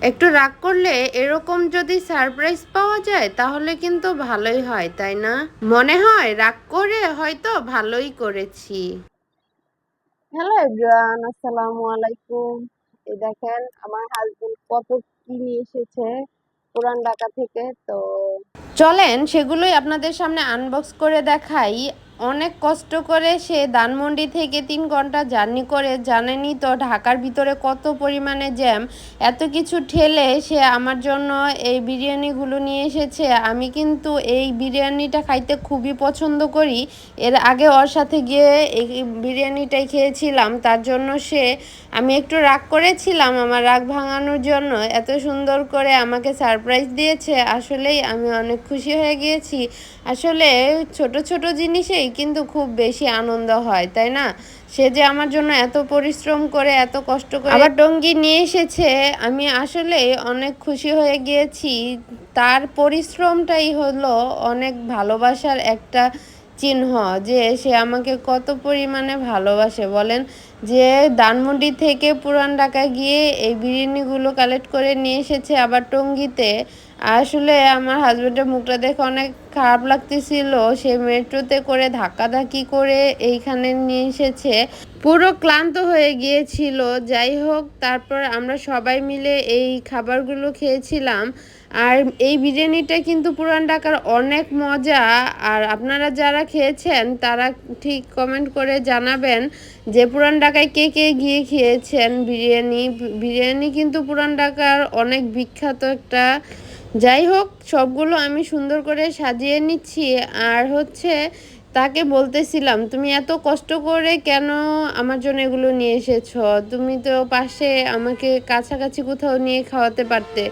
একটু রাগ করলে এরকম যদি সারপ্রাইজ পাওয়া যায় তাহলে কিন্তু ভালোই হয় তাই না? মনে হয় রাগ করে হয়তো ভালোই করেছি। হ্যালো এভরিওয়ান আসসালামু আলাইকুম। এই দেখেন আমার হাজবেন্ড কত কি নিয়ে এসেছে পুরান ঢাকা থেকে তো চলেন সেগুলোই আপনাদের সামনে আনবক্স করে দেখাই। অনেক কষ্ট করে সে ধানমন্ডি থেকে তিন ঘণ্টা জার্নি করে জানেনি তো ঢাকার ভিতরে কত পরিমাণে জ্যাম। এত কিছু ঠেলে সে আমার জন্য এই বিরিয়ানিগুলো নিয়ে এসেছে। আমি কিন্তু এই বিরিয়ানিটা খাইতে খুবই পছন্দ করি। এর আগে ওর সাথে গিয়ে এই বিরিয়ানিটাই খেয়েছিলাম। তার জন্য সে, আমি একটু রাগ করেছিলাম আমার রাগ ভাঙানোর জন্য। এত সুন্দর করে আমাকে সারপ্রাইজ দিয়েছে। আসলেই আমি অনেক খুশি হয়ে গিয়েছি। আসলে ছোট ছোট জিনিসেই কিন্তু খুব বেশি আনন্দ হয় তাই না? সে যে আমার জন্য এত পরিশ্রম করে এত কষ্ট করে আবার টঙ্গি নিয়ে এসেছে আমি আসলে অনেক খুশি হয়ে গিয়েছি। তার পরিশ্রমটাই হলো অনেক ভালোবাসার একটা চিহ্ন যে সে আমাকে কত পরিমাণে ভালোবাসে বলেন। যে ধানমন্ডি থেকে পুরান ঢাকা গিয়ে এই বিরিয়ানিগুলো কালেক্ট করে নিয়ে এসেছে আবার টঙ্গিতে আসলে আমার হাজব্যান্ডের মুখটা দেখে অনেক খারাপ লাগতেছিল। সে মেট্রোতে করে ধাক্কাধাক্কি করে এইখানে নিয়ে এসেছে। পুরো ক্লান্ত হয়ে গিয়েছিল। যাই হোক, তারপর আমরা সবাই মিলে এই খাবারগুলো খেয়েছিলাম। আর এই বিরিয়ানিটা কিন্তু পুরান ঢাকার অনেক মজা। আর আপনারা যারা খেয়েছেন, তারা ঠিক কমেন্ট করে জানাবেন যে পুরান ঢাকায় কে কে গিয়ে খেয়েছেন বিরিয়ানি। বিরিয়ানি কিন্তু পুরান ঢাকার অনেক বিখ্যাত একটা যাই হোক, সবগুলো আমি সুন্দর করে সাজিয়ে নিচ্ছি। আর হচ্ছে তাকে বলতেছিলাম, তুমি এত কষ্ট করে কেন আমার জন্য এগুলো নিয়ে এসেছ? তুমি তো পাশে আমাকে কাছাকাছি কোথাও নিয়ে খাওয়াতে পারতে।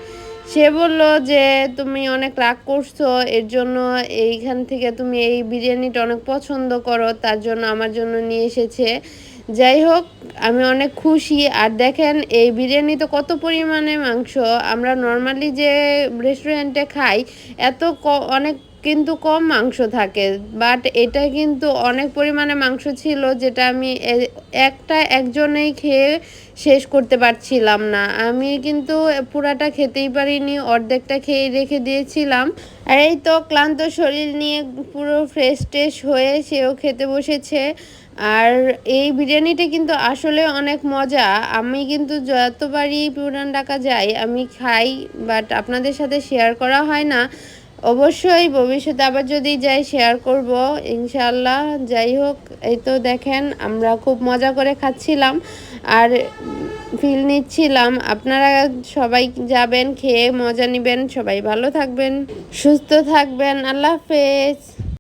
সে বলল যে, তুমি অনেক রাগ করছ, এর জন্য এইখান থেকে তুমি এই বিরিয়ানিটা অনেক পছন্দ করো, তার জন্য আমার জন্য নিয়ে এসেছে। যাই হোক, আমি অনেক খুশি। আর দেখেন, এই বিরিয়ানি তো কত পরিমাণে মাংস। আমরা নর্মালি যে রেস্টুরেন্টে খাই, এত অনেক কিন্তু কম মাংস থাকে। বাট এটা কিন্তু অনেক পরিমাণে মাংস ছিল, যেটা আমি একটা একজনেই খেয়ে শেষ করতে পারছিলাম না। আমি কিন্তু পুরাটা খেতেই পারিনি, অর্ধেকটা খেয়ে রেখে দিয়েছিলাম। আর এই তো ক্লান্ত শরীর নিয়ে পুরো ফ্রেশ ট্রেশ হয়ে সেও খেতে বসেছে। আর এই বিরিয়ানিটা কিন্তু আসলে অনেক মজা। আমি কিন্তু যতবারই পুরান ঢাকা যাই, আমি খাই বাট আপনাদের সাথে শেয়ার করা হয় না। অবশ্যই ভবিষ্যতে আবার যদি যাই শেয়ার করব ইনশাল্লাহ যাই হোক, এই তো দেখেন, আমরা খুব মজা করে খাচ্ছিলাম আর ফিল নিচ্ছিলাম। আপনারা সবাই যাবেন, খেয়ে মজা নেবেন, সবাই ভালো থাকবেন, সুস্থ থাকবেন। আল্লাহ হাফেজ।